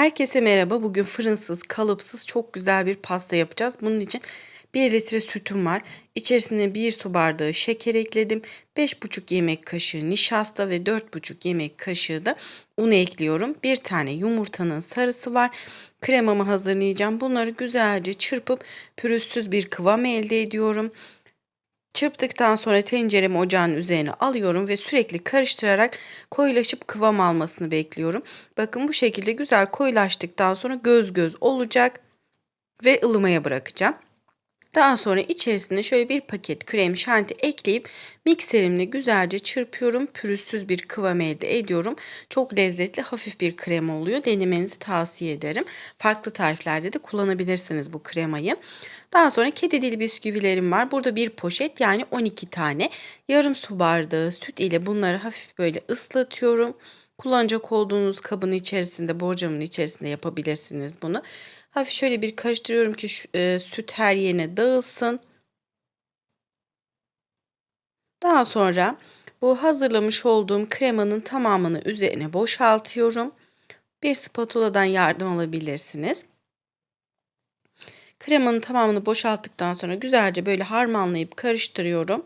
Herkese merhaba. Bugün fırınsız, kalıpsız çok güzel bir pasta yapacağız. Bunun için 1 litre sütüm var. İçerisine 1 su bardağı şeker ekledim. 5,5 yemek kaşığı nişasta ve 4,5 yemek kaşığı da un ekliyorum. Bir tane yumurtanın sarısı var. Kremamı hazırlayacağım. Bunları güzelce çırpıp pürüzsüz bir kıvam elde ediyorum. Çırptıktan sonra tenceremi ocağın üzerine alıyorum ve sürekli karıştırarak koyulaşıp kıvam almasını bekliyorum. Bakın bu şekilde güzel koyulaştıktan sonra göz göz olacak ve ılımaya bırakacağım. Daha sonra içerisine şöyle bir paket krem şanti ekleyip mikserimle güzelce çırpıyorum. Pürüzsüz bir kıvam elde ediyorum. Çok lezzetli hafif bir krema oluyor. Denemenizi tavsiye ederim. Farklı tariflerde de kullanabilirsiniz bu kremayı. Daha sonra kedi dili bisküvilerim var. Burada bir poşet yani 12 tane. Yarım su bardağı süt ile bunları hafif böyle ıslatıyorum. Kullanacak olduğunuz kabın içerisinde, borcamın içerisinde yapabilirsiniz bunu. Hafif şöyle bir karıştırıyorum ki şu, e, süt her yerine dağılsın. Daha sonra bu hazırlamış olduğum kremanın tamamını üzerine boşaltıyorum. Bir spatuladan yardım alabilirsiniz. Kremanın tamamını boşalttıktan sonra güzelce böyle harmanlayıp karıştırıyorum.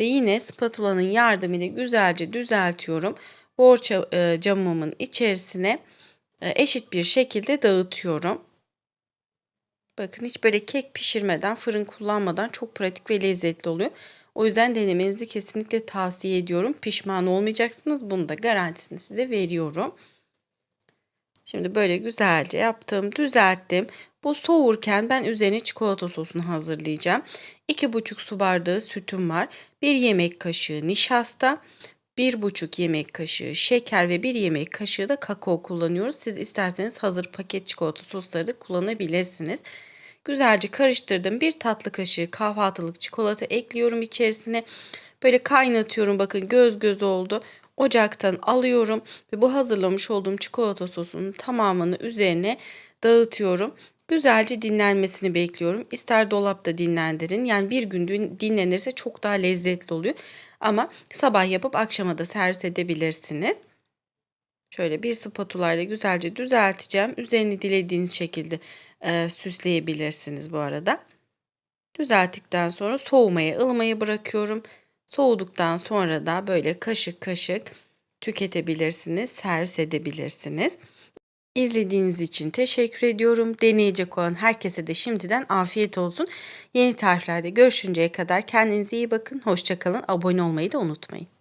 Ve yine spatulanın yardımıyla güzelce düzeltiyorum. Borça e, camımın içerisine e, eşit bir şekilde dağıtıyorum. Bakın hiç böyle kek pişirmeden, fırın kullanmadan çok pratik ve lezzetli oluyor. O yüzden denemenizi kesinlikle tavsiye ediyorum. Pişman olmayacaksınız. Bunu da garantisini size veriyorum. Şimdi böyle güzelce yaptım, düzelttim. Bu soğurken ben üzerine çikolata sosunu hazırlayacağım. 2,5 su bardağı sütüm var. 1 yemek kaşığı nişasta, 1,5 yemek kaşığı şeker ve 1 yemek kaşığı da kakao kullanıyoruz. Siz isterseniz hazır paket çikolata sosları da kullanabilirsiniz. Güzelce karıştırdım. Bir tatlı kaşığı kahvaltılık çikolata ekliyorum içerisine. Böyle kaynatıyorum. Bakın göz göz oldu. Ocaktan alıyorum ve bu hazırlamış olduğum çikolata sosunun tamamını üzerine dağıtıyorum. Güzelce dinlenmesini bekliyorum. İster dolapta dinlendirin. Yani bir gün dinlenirse çok daha lezzetli oluyor. Ama sabah yapıp akşama da servis edebilirsiniz. Şöyle bir spatula ile güzelce düzelteceğim. Üzerini dilediğiniz şekilde e, süsleyebilirsiniz bu arada. Düzelttikten sonra soğumaya, ılımaya bırakıyorum. Soğuduktan sonra da böyle kaşık kaşık tüketebilirsiniz, servis edebilirsiniz. İzlediğiniz için teşekkür ediyorum. Deneyecek olan herkese de şimdiden afiyet olsun. Yeni tariflerde görüşünceye kadar kendinize iyi bakın. Hoşçakalın. Abone olmayı da unutmayın.